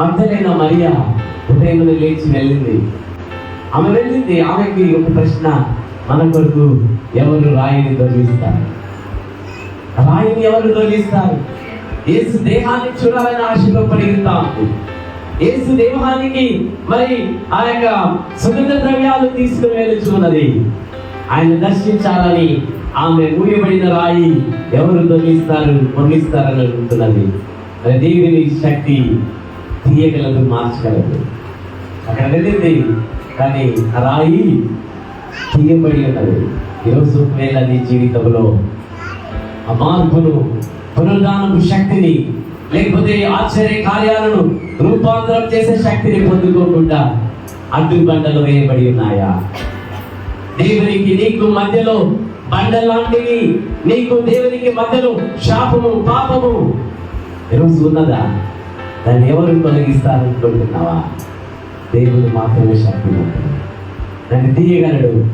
మగ్ధలైన మరియా ఉదయం లేచి వెళ్ళింది. ఆమె వెళ్ళింది. ఆమెకి ఒక ప్రశ్న మన కొరకు ఎవరు రాయిని తొలగిస్తారు? రాయిని ఎవరు తొలగిస్తారు? ఏసు దేహాన్ని చూడాలని ఆశలో పరిగెత్తాం ఏసు దేహానికి మరి ఆ యొక్క సుగంధ ద్రవ్యాలు తీసుకుని వెళ్ళుచున్నది ఆయన దర్శించాలని ఆమె ఊయబడిన రాయి ఎవరు తొలగిస్తారు? పొంగిస్తారని అనుకుంటున్నది. దేవుని శక్తి తీయగలదు మార్చగలదు అక్కడ వెళ్ళింది కానీ రాయి తీయబడి ఉన్నది. ఈరోజు వేళ నీ జీవితంలో ఆ మార్పును శక్తిని లేకపోతే ఆశ్చర్య కార్యాలను రూపాంతరం చేసే శక్తిని పొందుకోకుండా అడ్డు బండలు వేయబడి ఉన్నాయా? దేవునికి నీకు మధ్యలో బండలాంటివి నీకు దేవునికి మధ్యలో శాపము పాపము ఈరోజు ఉన్నదా? దాన్ని ఎవరు తొలగిస్తారనుకుంటున్నావా దేవుడు మాత్రమే శక్తి దాన్ని తీయగలడు.